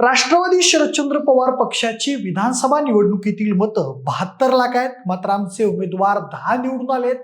राष्ट्रवादी शरदचंद्र पवार पक्षाची विधानसभा निवडणुकीतील मतं बहात्तर लाख आहेत. मात्र आमचे उमेदवार दहा निवडून आलेत.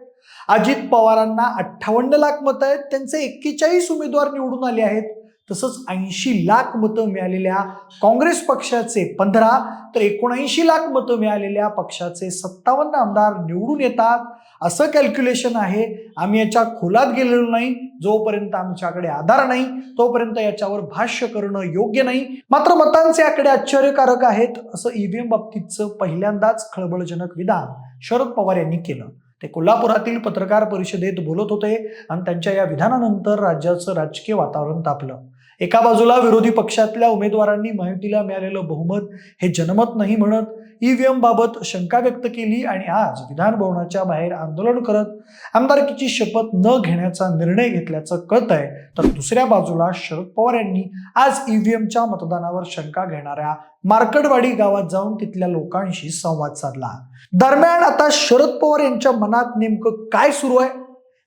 अजित पवारांना अठ्ठावन्न लाख मतं आहेत. त्यांचे एक्केचाळीस उमेदवार निवडून आले आहेत. तसंच ऐंशी लाख मतं मिळालेल्या काँग्रेस पक्षाचे पंधरा तर एकोणऐंशी लाख मतं मिळालेल्या पक्षाचे सत्तावन्न आमदार निवडून येतात. असं कॅल्क्युलेशन आहे. आम्ही याच्या खोलात गेलेलो नाही. जोपर्यंत आमच्याकडे आधार नाही तोपर्यंत याच्यावर भाष्य करणं योग्य नाही. मात्र मतांचे आकडे आश्चर्यकारक आहेत असं ईव्हीएम बाबतीतचं पहिल्यांदाच खळबळजनक विधान शरद पवार यांनी केलं. ते कोल्हापुरातील पत्रकार परिषदेत बोलत होते आणि त्यांच्या या विधानानंतर राज्याचं राजकीय वातावरण तापलं. एका बाजूला विरोधी पक्षातल्या उमेदवारांनी माहितीला मिळालेलं बहुमत हे जनमत नाही म्हणत ईव्हीएम बाबत शंका व्यक्त केली आणि आज विधान भवनाच्या बाहेर आंदोलन करत आमदारकीची शपथ न घेण्याचा निर्णय घेतल्याचं कळत आहे तर दुसऱ्या बाजूला शरद पवार यांनी आज ईव्हीएमच्या मतदानावर शंका घेणाऱ्या मार्कडवाडी गावात जाऊन तिथल्या लोकांशी संवाद साधला. दरम्यान आता शरद पवार यांच्या मनात नेमकं काय सुरू आहे?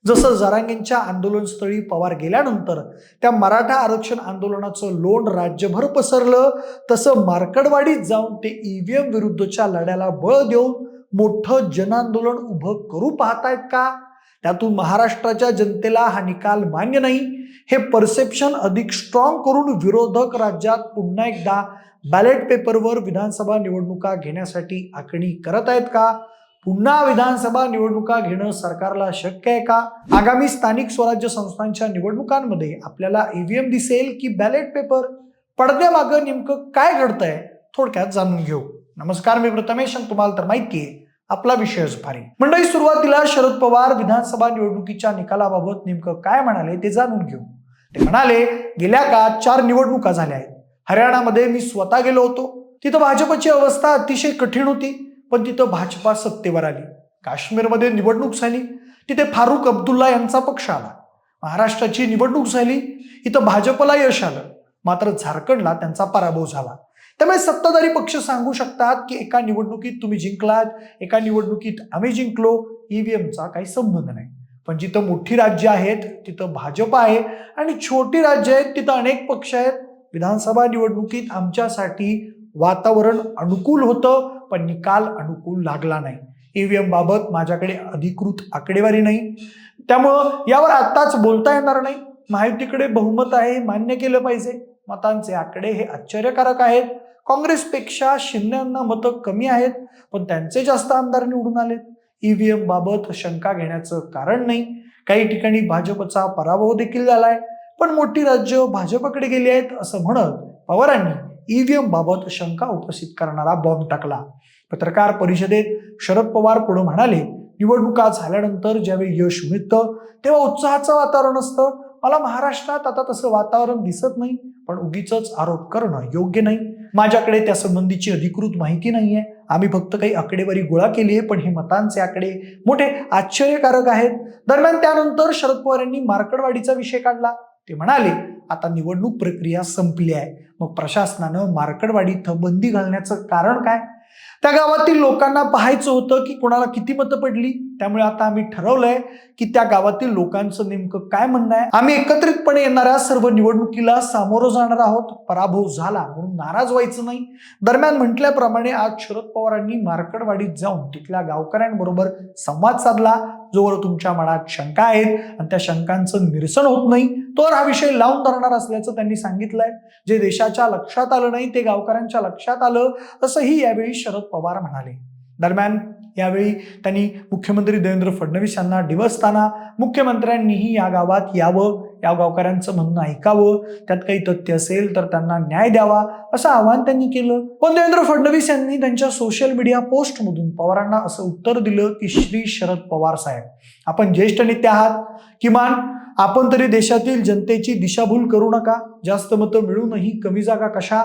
जसं जरांगेंच्या आंदोलनस्थळी पवार गेल्यानंतर त्या मराठा आरक्षण आंदोलनाचं लोण राज्यभर पसरलं तसं मार्कडवाडीत जाऊन ते ईव्हीएम विरुद्धच्या लढ्याला बळ देऊन मोठं जनआंदोलन उभं करू पाहतायत का? त्यातून महाराष्ट्राच्या जनतेला हा निकाल मान्य नाही. हे परसेप्शन अधिक स्ट्रॉंग करून विरोधक राज्यात पुन्हा एकदा बॅलेट पेपरवर विधानसभा निवडणुका घेण्यासाठी आखणी करत आहेत का? पुन्हा विधानसभा निवडणुका घेणं सरकारला शक्य आहे का? आगामी स्थानिक स्वराज्य संस्थांच्या निवडणुकांमध्ये आपल्याला ईव्हीएम दिसेल की बॅलेट पेपर पडद्यामागं नेमकं काय घडतंय? थोडक्यात जाणून घेऊ. नमस्कार मी प्रथमेश तुम्हाला तर माहिती आहे आपला विषयच भारी मंडळी सुरुवातीला शरद पवार विधानसभा निवडणुकीच्या निकालाबाबत नेमकं काय म्हणाले ते जाणून घेऊ. ते म्हणाले गेल्या काळात चार निवडणुका झाल्या आहेत. हरियाणामध्ये मी स्वतः गेलो होतो. तिथं भाजपची अवस्था अतिशय कठीण होती. पण तिथं भाजपा सत्तेवर आली. काश्मीरमध्ये निवडणूक झाली. तिथे फारुख अब्दुल्ला यांचा पक्ष आला. महाराष्ट्राची निवडणूक झाली. इथं भाजपला यश आलं. मात्र झारखंडला त्यांचा पराभव झाला. त्यामुळे सत्ताधारी पक्ष सांगू शकतात की एका निवडणुकीत तुम्ही जिंकलात एका निवडणुकीत आम्ही जिंकलो ईव्हीएमचा काही संबंध नाही. पण जिथं मोठी राज्य आहेत तिथं भाजप आहे आणि छोटी राज्य आहेत तिथं अनेक पक्ष आहेत. विधानसभा निवडणुकीत आमच्यासाठी वातावरण अनुकूल होतं. पण निकाल अनुकूल लागला नाही. ईव्हीएम बाबत माझ्याकडे अधिकृत आकडेवारी नाही. त्यामुळं यावर आत्ताच बोलता येणार नाही. माहितीकडे बहुमत आहे मान्य केलं पाहिजे. मतांचे आकडे हे आश्चर्यकारक आहेत. काँग्रेसपेक्षा शिंदेना मतं कमी आहेत पण त्यांचे जास्त आमदार निवडून आलेत. ईव्हीएम बाबत शंका घेण्याचं कारण नाही. काही ठिकाणी भाजपचा पराभव देखील झालाय पण मोठी राज्य भाजपकडे गेली आहेत असं म्हणत पवारांनी ईव्हीएम बाबत शंका उपस्थित करणारा बॉम्ब टाकला. पत्रकार परिषदेत शरद पवार पुढे म्हणाले निवडणुका झाल्यानंतर ज्यावेळी यश मिळतं तेव्हा उत्साहाचं वातावरण असतं. मला महाराष्ट्रात आता तसं वातावरण दिसत नाही पण उगीच आरोप करणं योग्य नाही. माझ्याकडे त्या संबंधीची अधिकृत माहिती नाहीये. आम्ही फक्त काही आकडेवारी गोळा केली आहे पण हे मतांचे आकडे मोठे आश्चर्यकारक आहेत. दरम्यान त्यानंतर शरद पवार यांनी मार्कडवाडीचा विषय काढला. ते म्हणाले आता निवडणूक प्रक्रिया संपली आहे. मग प्रशासनानं मार्कडवाडी इथं बंदी घालण्याचं कारण काय? त्या गावातील लोकांना पाहायचं होतं की कोणाला किती मतं पडली. त्यामुळे आता आम्ही ठरवलंय की त्या गावातील लोकांचं नेमकं काय म्हणणं आहे. आम्ही एकत्रितपणे येणाऱ्या सर्व निवडणुकीला सामोरं जाणार आहोत. पराभव झाला म्हणून नाराज व्हायचं नाही. दरम्यान म्हटल्याप्रमाणे आज शरद पवारांनी मार्कडवाडीत जाऊन तिथल्या गावकऱ्यांबरोबर संवाद साधला. जोवर तुमच्या मनात शंका आहेत आणि त्या शंकांचं निरसन होत नाही तर हा विषय लावून धरणार असल्याचं त्यांनी सांगितलंय. जे देशाच्या लक्षात आलं नाही ते गावकऱ्यांच्या लक्षात आलं असंही यावेळी शरद पवार म्हणाले. दरम्यान यावेळी त्यांनी मुख्यमंत्री देवेंद्र फडणवीस यांना डिवसताना मुख्यमंत्र्यांनीही या गावात यावं या गावकऱ्यांचं म्हणणं ऐकावं त्यात काही तथ्य असेल तर त्यांना न्याय द्यावा असं आवाहन त्यांनी केलं. पण देवेंद्र फडणवीस यांनी त्यांच्या सोशल मीडिया पोस्टमधून पवारांना असं उत्तर दिलं की श्री शरद पवार साहेब आपण ज्येष्ठ नेते आहात किमान आपण तरी देशातील जनतेची दिशाभूल करू नका जास्त मतं मिळूनही कमी जागा कशा?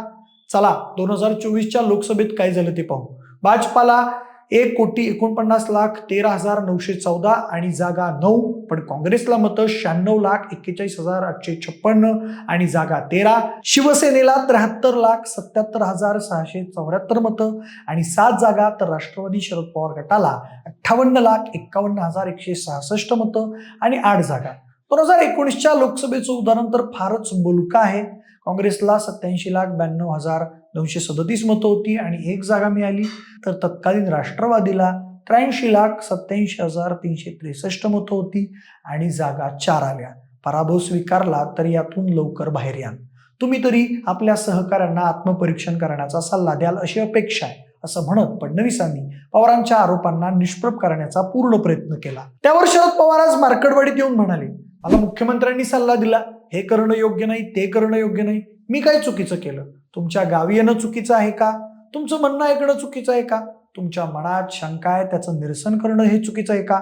चला दोन हजार चोवीसच्या लोकसभेत काय झालं ते पाहू. भाजपाला एक कोटी एकोणपन्नास लाख तेरा हजार नऊशे चौदा आणि जागा नऊ पण काँग्रेसला मतं शहाण्णव लाख एक्केचाळीस हजार आठशे छप्पन्न आणि जागा तेरा. शिवसेनेला त्र्याहत्तर लाख सत्याहत्तर हजार सहाशे चौऱ्याहत्तर मतं आणि सात जागा तर राष्ट्रवादी शरद पवार गटाला अठ्ठावन्न लाख एक्कावन्न हजार एकशे सहासष्ट मतं आणि आठ जागा. दोन हजार एकोणीसच्या लोकसभेचं उदाहरण तर फारच बोलकं आहे. काँग्रेसला सत्याऐंशी लाख ब्याण्णव हजार दोनशे सदतीस मतं होती आणि एक जागा मिळाली. तर तत्कालीन राष्ट्रवादीला त्र्याऐंशी लाख सत्याऐंशी हजार तीनशे त्रेसष्ट मतं होती आणि जागा चार आल्या. पराभव स्वीकारला तर यातून लवकर बाहेर याल. तुम्ही तरी आपल्या सहकाऱ्यांना आत्मपरीक्षण करण्याचा सल्ला द्याल अशी अपेक्षा आहे असं म्हणत फडणवीसांनी पवारांच्या आरोपांना निष्प्रभ करण्याचा पूर्ण प्रयत्न केला. त्यावर शरद पवार आज मार्केटवाडीत येऊन म्हणाले मला मुख्यमंत्र्यांनी सल्ला दिला. हे करणं योग्य नाही ते करणं योग्य नाही. मी काय चुकीचं केलं? तुमच्या गावी येणं चुकीचं आहे का? तुमचं म्हणणं ऐकणं चुकीचं आहे का? तुमच्या मनात शंका आहे त्याचं निरसन करणं हे चुकीचं आहे का?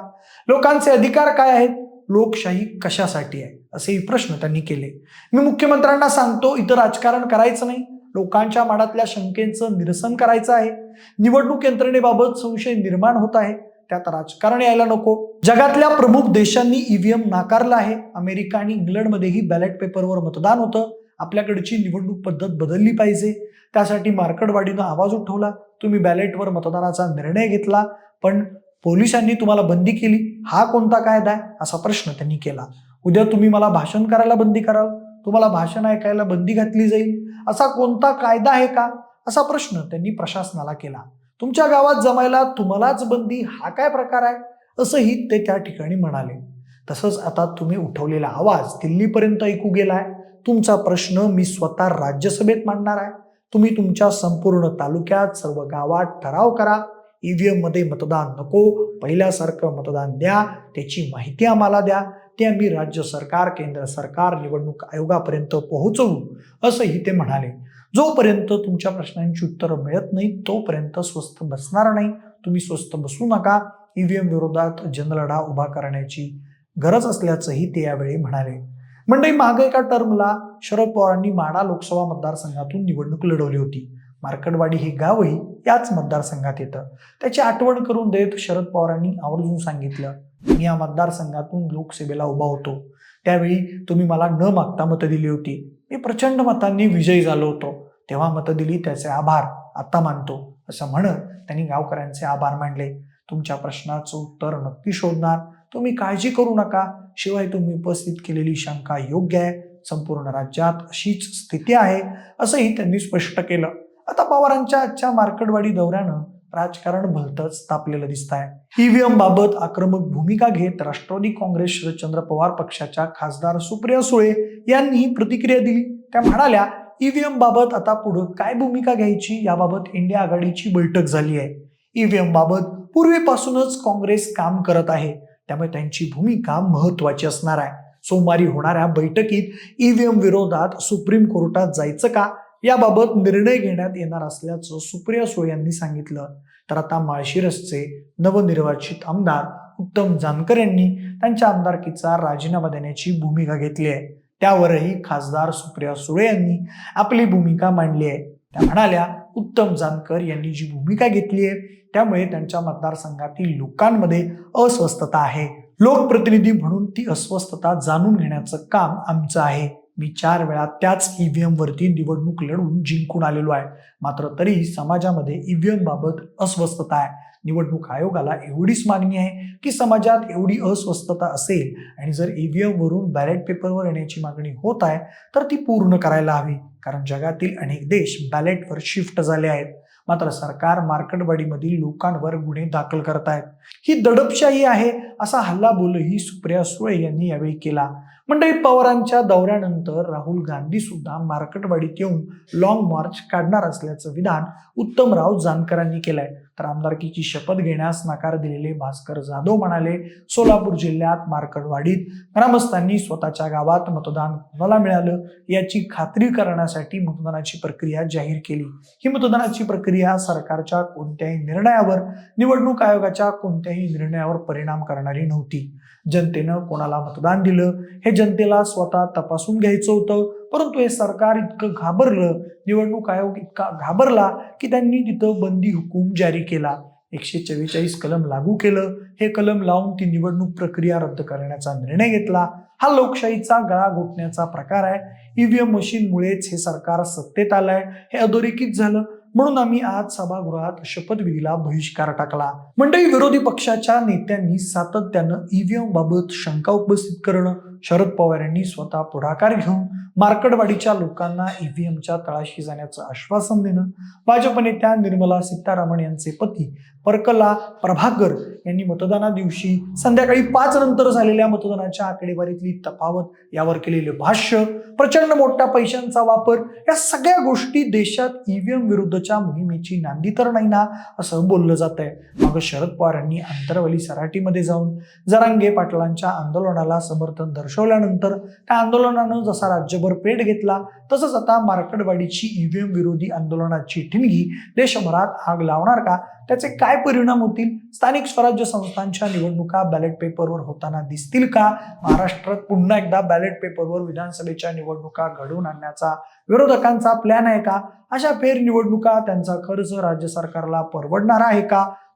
लोकांचे अधिकार काय आहेत? लोकशाही कशासाठी आहे? असेही प्रश्न त्यांनी केले. मी मुख्यमंत्र्यांना सांगतो इथं राजकारण करायचं नाही. लोकांच्या मनातल्या शंकेचं निरसन करायचं आहे. निवडणूक यंत्रणेबाबत संशय निर्माण होत आहे. त्यात राजकारण यायला नको. जगातल्या प्रमुख देशांनी ईव्हीएम नाकारलं आहे. अमेरिका आणि इंग्लंडमध्येही बॅलेट पेपरवर मतदान होतं. आपल्याकडची निवडणूक पद्धत बदलली पाहिजे. त्यासाठी मार्कडवाडीनं आवाज उठवला. तुम्ही बॅलेटवर मतदानाचा निर्णय घेतला. पण पोलिसांनी तुम्हाला बंदी केली. हा कोणता कायदा आहे? असा प्रश्न त्यांनी केला. उद्या तुम्ही मला भाषण करायला बंदी कराल. तुम्हाला भाषण ऐकायला बंदी घातली जाईल. असा कोणता कायदा आहे का? असा प्रश्न त्यांनी प्रशासनाला केला. तुमच्या गावात जमायला तुम्हालाच बंदी हा काय प्रकार आहे? असंही ते त्या ठिकाणी म्हणाले. तसंच आता तुम्ही उठवलेला आवाज दिल्लीपर्यंत ऐकू गेलाय. तुमचा प्रश्न मी स्वतः राज्यसभेत मांडणार आहे. तुम्ही तुमच्या संपूर्ण तालुक्यात सर्व गावात ठराव करा. ईव्हीएममध्ये मतदान नको. पहिल्यासारखं मतदान द्या. त्याची माहिती आम्हाला द्या. ते आम्ही राज्य सरकार केंद्र सरकार निवडणूक आयोगापर्यंत पोहोचवू असंही ते म्हणाले. जोपर्यंत तुमच्या प्रश्नांची उत्तरं मिळत नाही तोपर्यंत स्वस्त बसणार नाही. तुम्ही स्वस्त बसू नका. ईव्हीएम विरोधात जनलढा उभा करण्याची गरज असल्याचंही ते यावेळी म्हणाले. मंडळी मागे एका टर्मला शरद पवारांनी माडा लोकसभा मतदारसंघातून निवडणूक लढवली होती. मार्कडवाडी हे गावही याच मतदारसंघात येतं. त्याची आठवण करून देत शरद पवारांनी आवर्जून सांगितलं मी या मतदारसंघातून लोकसेवेला उभा होतो. त्यावेळी तुम्ही मला न मागता मतं दिली होती. मी प्रचंड मतांनी विजयी झालो होतो. तेव्हा मतं दिली त्याचे आभार आता मानतो असं म्हणत त्यांनी गावकऱ्यांचे आभार मानले. तुमच्या प्रश्नाचं उत्तर नक्की शोधणार. तुम्ही काळजी करू नका. शिवाय तुम्ही उपस्थित केलेली शंका योग्य आहे. संपूर्ण राज्यात अशीच स्थिती आहे असंही त्यांनी स्पष्ट केलं. आता पवारांच्या आजच्या मार्केटवाडी दौऱ्यानं राजकारण भलतंच तापलेलं दिसत आहे ईव्हीएम बाबत आक्रमक भूमिका घेत राष्ट्रवादी काँग्रेस शरदचंद्र पवार पक्षाच्या खासदार सुप्रिया सुळे यांनी ही प्रतिक्रिया दिली. त्या म्हणाल्या ईव्हीएम बाबत आता पुढे काय भूमिका घ्यायची याबाबत इंडिया आघाडीची बैठक झाली आहे. ईव्हीएम बाबत पूर्वीपासूनच काँग्रेस काम करत आहे. त्यामुळे त्यांची भूमिका महत्वाची असणार आहे. सोमवारी होणाऱ्या बैठकीत ईव्हीएम विरोधात सुप्रीम कोर्टात जायचं का? याबाबत निर्णय घेण्यात येणार असल्याचं सुप्रिया सुळे यांनी सांगितलं. तर आता माळशिरसचे नवनिर्वाचित आमदार उत्तम जानकर यांनी त्यांच्या आमदारकीचा राजीनामा देण्याची भूमिका घेतली आहे. त्यावरही खासदार सुप्रिया सुळे यांनी आपली भूमिका मांडली आहे. त्या म्हणाल्या उत्तम जानकर यांनी जी भूमिका घेतली आहे त्यामुळे त्यांच्या मतदारसंघातील लोकांमध्ये अस्वस्थता आहे. लोकप्रतिनिधी म्हणून ती अस्वस्थता जाणून घेण्याचं काम आमचं आहे. मी चार वेळा त्याच ईव्हीएम वरती निवडणूक लढवून जिंकून आलेलो आहे. मात्र तरी समाजामध्ये ईव्हीएम बाबत अस्वस्थता आहे. निवडणूक आयोगाला एवढीच मागणी आहे की समाजात एवढी अस्वस्थता असेल आणि जर ईव्हीएम वरून बॅलेट पेपरवर येण्याची मागणी होत आहे तर ती पूर्ण करायला हवी. कारण जगातील अनेक देश बॅलेटवर शिफ्ट झाले आहेत. मात्र सरकार मार्केटवाडीमधील लोकांवर गुन्हे दाखल करत आहेत. ही दडपशाही आहे असा हल्ला बोलही सुप्रिया सुळे यांनी यावेळी केला. मंडळी पवारांच्या दौऱ्यानंतर राहुल गांधी सुद्धा मार्केटवाडीत येऊन लॉंग मार्च काढणार असल्याचं विधान उत्तमराव जानकरांनी केलंय. तर आमदारकीची शपथ घेण्यास नकार दिलेले भास्कर जाधव म्हणाले सोलापूर जिल्ह्यात मार्कडवाडीत ग्रामस्थांनी स्वतःच्या गावात मतदान कोणाला मिळालं याची खात्री करण्यासाठी मतदानाची प्रक्रिया जाहीर केली. ही मतदानाची प्रक्रिया सरकारच्या कोणत्याही निर्णयावर निवडणूक आयोगाच्या कोणत्याही निर्णयावर परिणाम करणारी नव्हती. जनतेनं कोणाला मतदान दिलं हे जनतेला स्वतः तपासून घ्यायचं होतं. परंतु हे सरकार इतकं घाबरलं निवडणूक आयोग इतका घाबरला की त्यांनी तिथं बंदी हुकूम जारी केला. एकशे चव्वेचाळीस कलम लागू केलं. हे कलम लावून ती निवडणूक प्रक्रिया रद्द करण्याचा निर्णय घेतला. हा लोकशाहीचा गळा घोटण्याचा प्रकार आहे. ईव्हीएम मशीनमुळेच हे सरकार सत्तेत आलंय. हे अधोरेखित झालं. म्हणून आम्ही आज सभागृहात शपथविधीला बहिष्कार टाकला. मंडळी विरोधी पक्षाच्या नेत्यांनी सातत्यानं ईव्हीएम बाबत शंका उपस्थित करणं शरद पवार यांनी स्वतः पुढाकार घेऊन मार्कडवाडीच्या लोकांना ईव्हीएमच्या तळाशी जाण्याचं आश्वासन देणं भाजप नेत्या निर्मला सीतारामन यांचे पती परकला प्रभाकर यांनी मतदाना दिवशी संध्याकाळी पाच नंतर झालेल्या मतदानाच्या आकडेवारीतली तफावत यावर केलेले भाष्य प्रचंड मोठ्या पैशांचा वापर या सगळ्या गोष्टी देशात ईव्हीएम विरुद्धच्या मोहिमेची नांदी तर नाही ना असं बोललं जात आहे मग शरद पवार यांनी आंतरवली सराटीमध्ये जाऊन जरांगे पाटलांच्या आंदोलनाला समर्थन दर्शवल्यानंतर त्या आंदोलनानं जसा राज्यभर पेट घेतला तसंच आता मार्कडवाडीची ईव्हीएम विरोधी आंदोलनाची ठिणगी देशभरात आग लावणार का? त्याचे काय परिणाम होतील? स्थानिक स्वराज्य संस्थांच्या निवडणुका बॅलेट पेपरवर होताना दिसतील का? महाराष्ट्रात पुन्हा एकदा बॅलेट पेपरवर विधानसभेच्या निवडणुका घडवून आणण्याचा विरोधकांचा प्लॅन आहे का? अशा फेर निवडणुका त्यांचा खर्च राज्य सरकारला परवडणार आहे का?